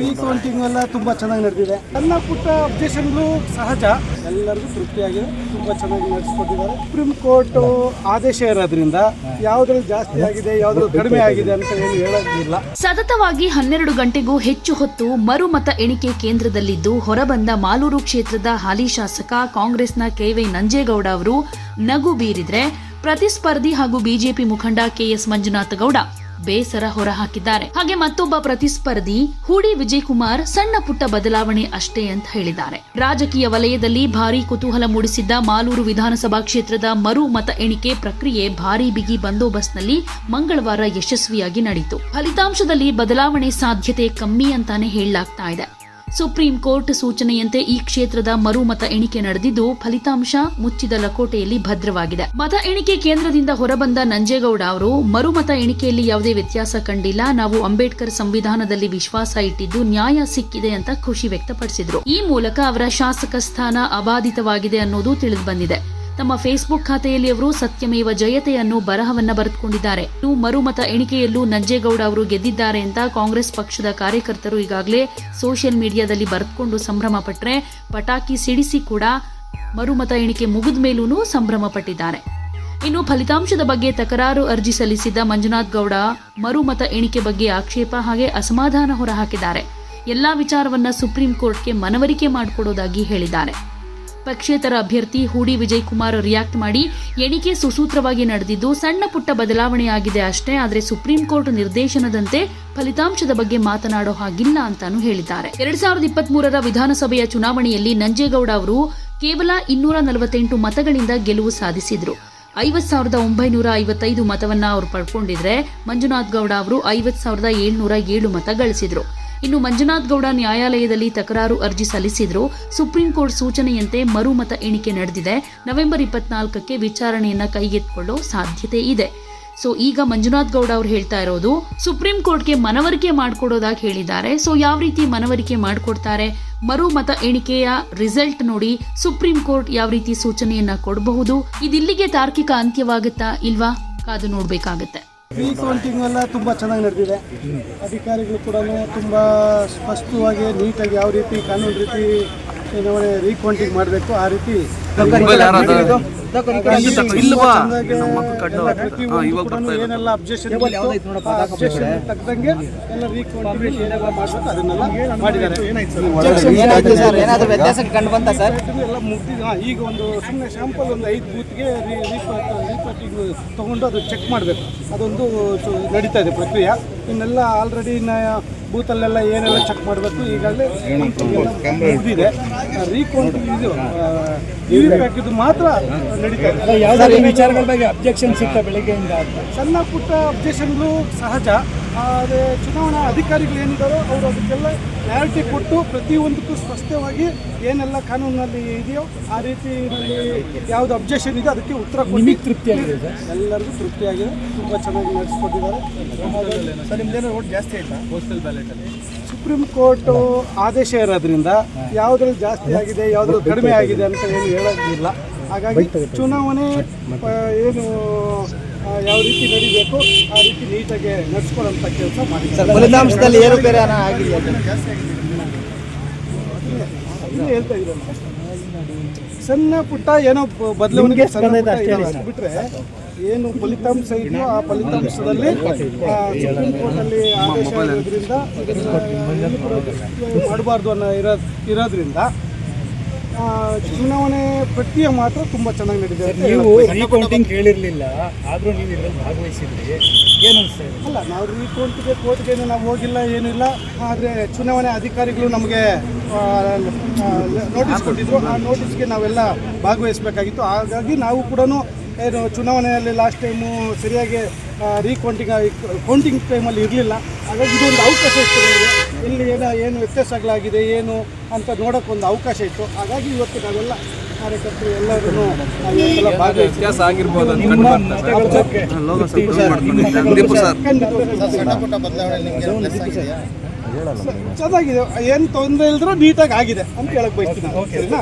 Recounting ಎಲ್ಲ ತುಂಬಾ ಚೆನ್ನಾಗಿ ನಡೆದಿದೆ. ಸಣ್ಣ ಪುಟ್ಟ ಅಬ್ಜೆಕ್ಷನ್ಗಳು ಸಹಜ. ಎಲ್ಲರಿಗೂ ತೃಪ್ತಿಯಾಗಿದೆ. ತುಂಬಾ ಚೆನ್ನಾಗಿ ನಡೆಸ್ಕೊಟ್ಟಿದ್ದಾರೆ. ಸುಪ್ರೀಂ ಕೋರ್ಟ್ ಆದೇಶ ಇರೋದ್ರಿಂದ ಯಾವ್ದ್ರಲ್ಲಿ ಜಾಸ್ತಿ ಆಗಿದೆ, ಯಾವ್ದ್ರಲ್ಲಿ ಕಡಿಮೆ ಆಗಿದೆ ಅಂತ ಏನು ಹೇಳೋದಿಲ್ಲ. ಸತತವಾಗಿ ಹನ್ನೆರಡು ಗಂಟೆಗೂ ಹೆಚ್ಚು ಹೊತ್ತು ಮರುಮತ ಎಣಿಕೆ ಕೇಂದ್ರದಲ್ಲಿದ್ದು ಹೊರಬಂದ ಮಾಲೂರು ಕ್ಷೇತ್ರದ ಹಾಲಿ ಶಾಸಕ ಕಾಂಗ್ರೆಸ್ನ ಕೆವೈ ನಂಜೇಗೌಡ ಅವರು ನಗು ಬೀರಿದ್ರೆ ಪ್ರತಿಸ್ಪರ್ಧಿ ಹಾಗೂ ಬಿಜೆಪಿ ಮುಖಂಡ ಕೆಎಸ್ ಮಂಜುನಾಥ ಗೌಡ ಬೇಸರ ಹೊರಹಾಕಿದ್ದಾರೆ. ಹಾಗೆ ಮತ್ತೊಬ್ಬ ಪ್ರತಿಸ್ಪರ್ಧಿ, ಹೂಡಿ ವಿಜಯ್ ಕುಮಾರ್ ಸಣ್ಣ ಪುಟ್ಟ ಬದಲಾವಣೆ ಅಷ್ಟೇ ಅಂತ ಹೇಳಿದ್ದಾರೆ. ರಾಜಕೀಯ ವಲಯದಲ್ಲಿ ಭಾರೀ ಕುತೂಹಲ ಮೂಡಿಸಿದ್ದ ಮಾಲೂರು ವಿಧಾನಸಭಾ ಕ್ಷೇತ್ರದ ಮರು ಮತ ಎಣಿಕೆ ಪ್ರಕ್ರಿಯೆ ಭಾರಿ ಬಿಗಿ ಬಂದೋಬಸ್ತ್ನಲ್ಲಿ ಮಂಗಳವಾರ ಯಶಸ್ವಿಯಾಗಿ ನಡೆಯಿತು ಫಲಿತಾಂಶದಲ್ಲಿ ಬದಲಾವಣೆ ಸಾಧ್ಯತೆ ಕಮ್ಮಿ ಅಂತಾನೆ ಹೇಳಲಾಗ್ತಾ ಇದೆ. ಸುಪ್ರೀಂ ಕೋರ್ಟ್ ಸೂಚನೆಯಂತೆ ಈ ಕ್ಷೇತ್ರದ ಮರು ಮತ ಎಣಿಕೆ ನಡೆದಿದ್ದು, ಫಲಿತಾಂಶ ಮುಚ್ಚಿದ ಲಕೋಟೆಯಲ್ಲಿ ಭದ್ರವಾಗಿದೆ. ಮತ ಎಣಿಕೆ ಕೇಂದ್ರದಿಂದ ಹೊರಬಂದ ನಂಜೇಗೌಡ ಅವರು, ಮರುಮತ ಎಣಿಕೆಯಲ್ಲಿ ಯಾವುದೇ ವ್ಯತ್ಯಾಸ ಕಂಡಿಲ್ಲ. ನಾವು ಅಂಬೇಡ್ಕರ್ ಸಂವಿಧಾನದಲ್ಲಿ ವಿಶ್ವಾಸ ಇಟ್ಟಿದ್ದು, ನ್ಯಾಯ ಸಿಕ್ಕಿದೆ ಅಂತ ಖುಷಿ ವ್ಯಕ್ತಪಡಿಸಿದರು. ಈ ಮೂಲಕ ಅವರ ಶಾಸಕ ಸ್ಥಾನ ಅಬಾಧಿತವಾಗಿದೆ ಅನ್ನೋದು ತಿಳಿದು ಬಂದಿದೆ. ತಮ್ಮ ಫೇಸ್ಬುಕ್ ಖಾತೆಯಲ್ಲಿ ಅವರು ಸತ್ಯಮೇವ ಜಯತೆ ಅನ್ನೋ ಬರಹವನ್ನ ಬರೆದುಕೊಂಡಿದ್ದಾರೆ. ಇನ್ನು ಮರುಮತ ಎಣಿಕೆಯಲ್ಲೂ ನಂಜೇಗೌಡ ಅವರು ಗೆದ್ದಿದ್ದಾರೆ ಅಂತ ಕಾಂಗ್ರೆಸ್ ಪಕ್ಷದ ಕಾರ್ಯಕರ್ತರು ಈಗಾಗಲೇ ಸೋಷಿಯಲ್ ಮೀಡಿಯಾದಲ್ಲಿ ಬರೆದುಕೊಂಡು ಸಂಭ್ರಮ ಪಟ್ಟರೆ ಪಟಾಕಿ ಸಿಡಿಸಿ ಕೂಡ ಮರುಮತ ಎಣಿಕೆ ಮುಗಿದ ಮೇಲೂ ಸಂಭ್ರಮ ಪಟ್ಟಿದ್ದಾರೆ. ಇನ್ನು ಫಲಿತಾಂಶದ ಬಗ್ಗೆ ತಕರಾರು ಅರ್ಜಿ ಸಲ್ಲಿಸಿದ್ದ ಮಂಜುನಾಥ್ ಗೌಡ ಮರುಮತ ಎಣಿಕೆ ಬಗ್ಗೆ ಆಕ್ಷೇಪ ಹಾಗೆ ಅಸಮಾಧಾನ ಹೊರಹಾಕಿದ್ದಾರೆ. ಎಲ್ಲಾ ವಿಚಾರವನ್ನ ಸುಪ್ರೀಂ ಕೋರ್ಟ್ಗೆ ಮನವರಿಕೆ ಮಾಡಿಕೊಡೋದಾಗಿ ಹೇಳಿದ್ದಾರೆ. ಪಕ್ಷೇತರ ಅಭ್ಯರ್ಥಿ ಹೂಡಿ ವಿಜಯ್ ಕುಮಾರ್ ರಿಯಾಕ್ಟ್ ಮಾಡಿ ಎಣಿಕೆ ಸುಸೂತ್ರವಾಗಿ ನಡೆದಿದ್ದು ಸಣ್ಣ ಪುಟ್ಟ ಬದಲಾವಣೆಯಾಗಿದೆ ಅಷ್ಟೇ, ಆದರೆ ಸುಪ್ರೀಂ ಕೋರ್ಟ್ ನಿರ್ದೇಶನದಂತೆ ಫಲಿತಾಂಶದ ಬಗ್ಗೆ ಮಾತನಾಡೋ ಹಾಗಿಲ್ಲ ಅಂತಾನು ಹೇಳಿದ್ದಾರೆ. ಎರಡ್ ಸಾವಿರದ ಇಪ್ಪತ್ತ್ ಮೂರರ ವಿಧಾನಸಭೆಯ ಚುನಾವಣೆಯಲ್ಲಿ ನಂಜೇಗೌಡ ಅವರು ಕೇವಲ ಇನ್ನೂರ ನಲವತ್ತೆಂಟು ಮತಗಳಿಂದ ಗೆಲುವು ಸಾಧಿಸಿದ್ರು. ಐವತ್ ಸಾವಿರದ ಒಂಬೈನೂರ ಐವತ್ತೈದು ಮತವನ್ನ ಅವರು ಪಡ್ಕೊಂಡಿದ್ರೆ ಮಂಜುನಾಥ್ ಗೌಡ ಅವರು ಐವತ್ ಸಾವಿರದ ಏಳ್ನೂರ ಏಳು ಮತ ಗಳಿಸಿದ್ರು. ಇನ್ನು ಮಂಜುನಾಥ್ ಗೌಡ ನ್ಯಾಯಾಲಯದಲ್ಲಿ ತಕರಾರು ಅರ್ಜಿ ಸಲ್ಲಿಸಿದ್ರು ಸುಪ್ರೀಂ ಕೋರ್ಟ್ ಸೂಚನೆಯಂತೆ ಮರುಮತ ಎಣಿಕೆ ನಡೆದಿದೆ. ನವೆಂಬರ್ ಇಪ್ಪತ್ನಾಲ್ಕಕ್ಕೆ ವಿಚಾರಣೆಯನ್ನ ಕೈಗೆತ್ತಿಕೊಳ್ಳೋ ಸಾಧ್ಯತೆ ಇದೆ. ಸೊ, ಈಗ ಮಂಜುನಾಥ್ ಗೌಡ ಅವರು ಹೇಳ್ತಾ ಇರೋದು, ಸುಪ್ರೀಂ ಕೋರ್ಟ್ಗೆ ಮನವರಿಕೆ ಮಾಡಿಕೊಡೋದಾಗಿ ಹೇಳಿದ್ದಾರೆ. ಸೊ, ಯಾವ ರೀತಿ ಮನವರಿಕೆ ಮಾಡಿಕೊಡ್ತಾರೆ? ಮರು ಮತ ಎಣಿಕೆಯ ರಿಸಲ್ಟ್ ನೋಡಿ ಸುಪ್ರೀಂ ಕೋರ್ಟ್ ಯಾವ ರೀತಿ ಸೂಚನೆಯನ್ನ ಕೊಡಬಹುದು? ಇದಿಲ್ಲಿಗೆ ತಾರ್ಕಿಕ ಅಂತ್ಯವಾಗುತ್ತಾ ಇಲ್ವಾ? ಕಾದು ನೋಡ್ಬೇಕಾಗತ್ತೆ. ರೀಕೌಂಟಿಂಗ್ ಎಲ್ಲ ತುಂಬಾ ಚೆನ್ನಾಗಿ ನಡೆದಿದೆ. ಅಧಿಕಾರಿಗಳು ಕೂಡ ತುಂಬಾ ಸ್ಪಷ್ಟವಾಗಿ ನೀಟಾಗಿ ಯಾವ ರೀತಿ ಕಾನೂನು ರೀತಿ ಏನೋ ರೀಕೌಂಟಿಂಗ್ ಮಾಡಬೇಕು ಆ ರೀತಿ ಇಲ್ವಾ? ನಮ್ಮ ಕಡ್ಡು ಹಾ, ಇವಾಗ ಬರ್ತಾ ಇದೆ. ಏನೆಲ್ಲ ಅಬ್ಜೆಕ್ಷನ್ ಅಬ್ಜೆಕ್ಷನ್ ತಕ್ಕಂಗೆ ಎಲ್ಲ ರೀಕೌಂಟಿಂಗ್ ಏನೆಲ್ಲ ಮಾಡಬೇಕು ಅದನ್ನೆಲ್ಲ ಮಾಡಿದ್ದಾರೆ. ಏನಾಯ್ತು ಸರ್? ಏನಾದರೂ ವ್ಯತ್ಯಾಸ ಕಂಡು ಬಂತ ಸರ್? ಎಲ್ಲ ಮುಗ್ದಿದೆ. ಹಾ, ಈಗ ಒಂದು ಸಣ್ಣ ಶಾಂಪಲ್ ಒಂದು ಐದು ಬೂತ್ಗೆ ರೀಪೋರ್ಟಿಂಗ್ ತೊಗೊಂಡು ಅದು ಚೆಕ್ ಮಾಡಬೇಕು. ಅದೊಂದು ಚು- ನಡೀತಾ ಇದೆ ಪ್ರಕ್ರಿಯೆ. ಇನ್ನೆಲ್ಲ ಆಲ್ರೆಡಿ ಇನ್ನು ಬೂತಲ್ಲೆಲ್ಲ ಏನೆಲ್ಲ ಚೆಕ್ ಮಾಡಬೇಕು ಈಗಾಗಲೇ ಮುಗಿದಿದೆ. ರೀಕೌಂಟ್ ಇದು ವಿ ಇದು ಮಾತ್ರ ನಡೀತಾ ಇದೆ. ಯಾವುದೇ ವಿಚಾರಗಳ ಬಗ್ಗೆ ಅಬ್ಜೆಕ್ಷನ್ ಸಿಗ್ತಾ ಬೆಳಿಗ್ಗೆಯಿಂದ ಸಣ್ಣ ಪುಟ್ಟ ಅಬ್ಜೆಕ್ಷನ್ಗಳು ಸಹಜ. ಆದರೆ ಚುನಾವಣಾ ಅಧಿಕಾರಿಗಳು ಏನಿದ್ದಾರೋ ಅವರು ಅದಕ್ಕೆಲ್ಲ ಕ್ಲಾರಿಟಿ ಕೊಟ್ಟು ಪ್ರತಿಯೊಂದಕ್ಕೂ ಸ್ಪಷ್ಟವಾಗಿ ಏನೆಲ್ಲ ಕಾನೂನಲ್ಲಿ ಇದೆಯೋ ಆ ರೀತಿ ಯಾವುದು ಅಬ್ಜೆಕ್ಷನ್ ಇದೆ ಅದಕ್ಕೆ ಉತ್ತರ ಕೊಟ್ಟು ತೃಪ್ತಿಯಾಗಿದೆ ಎಲ್ಲರಿಗೂ ತೃಪ್ತಿಯಾಗಿದೆ ತುಂಬ ಚೆನ್ನಾಗಿ ನಡೆಸ್ಕೊಟ್ಟಿದ್ದಾರೆ ಸರ್ ನಿಮ್ದೇನೋ ಓಟ್ ಜಾಸ್ತಿ ಆಯ್ತಾ? ಪೋಸ್ಟಲ್ ಬ್ಯಾಲೆಟಲ್ಲಿ ಸುಪ್ರೀಂ ಕೋರ್ಟ್ ಆದೇಶ ಇರೋದ್ರಿಂದ ಯಾವುದ್ರಲ್ಲಿ ಜಾಸ್ತಿ ಆಗಿದೆ ಯಾವುದ್ರಲ್ಲಿ ಕಡಿಮೆ ಆಗಿದೆ ಅಂತ ಏನು ಹೇಳೋದಿಲ್ಲ. ಹಾಗಾಗಿ ಚುನಾವಣೆ ಏನು ಯಾವ ರೀತಿ ನಡಿಬೇಕು ಆ ರೀತಿ ನೀಟಾಗಿ ನಡ್ಸ್ಕೊಳ್ಳೋಂಥ ಕೆಲಸ ಮಾಡಿ ಮಾಡಿದ್ದಾರೆ ಫಲಿತಾಂಶದಲ್ಲಿ ಏರುಪೇರೆ ಆಗಿದೆ ಅದನ್ನೇ ಹೇಳ್ತಾ ಸಣ್ಣ ಪುಟ್ಟ ಏನೋ ಬದಲಾವಣೆಗೆ. ಬಿಟ್ರೆ ಏನು ಫಲಿತಾಂಶ ಇದೆಯೋ ಆ ಫಲಿತಾಂಶದಲ್ಲಿ ಸುಪ್ರೀಂ ಕೋರ್ಟಲ್ಲಿ ಆದೇಶ ಇರೋದ್ರಿಂದ ಮಾಡಬಾರ್ದು ಅನ್ನೋ ಇರೋ ಇರೋದ್ರಿಂದ ಚುನಾವಣೆ ಪ್ರಕ್ರಿಯೆ ಮಾತ್ರ ತುಂಬ ಚೆನ್ನಾಗಿ ನಡೀತಿದೆ ನೀವು ರೀಕೌಂಟಿಂಗ್ ಕೇಳಿರಲಿಲ್ಲ ಆದ್ರೂ ನೀವು ಇದರಲ್ಲಿ ಭಾಗವಹಿಸಿದ್ರಿ. ಏನು ಅನಿಸ್ತಾ ಇದೆ? ಅಲ್ಲ ನಾವು ರೀಕೌಂಟಿಗೆ ಕೋರ್ಟ್ಗೆ ನಾವು ಹೋಗಿಲ್ಲ ಏನಿಲ್ಲ ಆದರೆ ಚುನಾವಣೆ ಅಧಿಕಾರಿಗಳು ನಮಗೆ ನೋಟಿಸ್ ಕೊಟ್ಟಿದ್ರು. ಆ ನೋಟಿಸ್ಗೆ ನಾವೆಲ್ಲ ಭಾಗವಹಿಸಬೇಕಾಗಿತ್ತು. ಹಾಗಾಗಿ ನಾವು ಕೂಡ ಏನು ಚುನಾವಣೆಯಲ್ಲಿ ಲಾಸ್ಟ್ ಟೈಮು ಸರಿಯಾಗಿ ರೀಕೌಂಟಿಂಗ್ ಕೌಂಟಿಂಗ್ ಟೈಮಲ್ಲಿ ಇರಲಿಲ್ಲ. ಹಾಗಾಗಿ ಇದೊಂದು ಅವಕಾಶ ಇತ್ತು ಇಲ್ಲಿ ಏನೋ ಏನು ವ್ಯತ್ಯಾಸಗಳಾಗಿದೆ ಏನು ಅಂತ ನೋಡೋಕ್ಕೊಂದು ಅವಕಾಶ ಇತ್ತು. ಹಾಗಾಗಿ ಇವತ್ತು ನಾವೆಲ್ಲ ಕಾರ್ಯಕರ್ತರು ಎಲ್ಲರೂ ನಾವೆಲ್ಲ ಭಾಗವಹಿಸಿ ವ್ಯತ್ಯಾಸ ಆಗಿರ್ಬೋದು ಅಂತ ಕಂಡು ಚೆನ್ನಾಗಿದೆ ಏನು ತೊಂದರೆ ಇಲ್ದ್ರೂ ನೀಟಾಗಿ ಆಗಿದೆ ಅಂತ ಹೇಳಕ್ ಬಯಸ್ತೀನಿ ನಾನು. ಸರಿನಾ?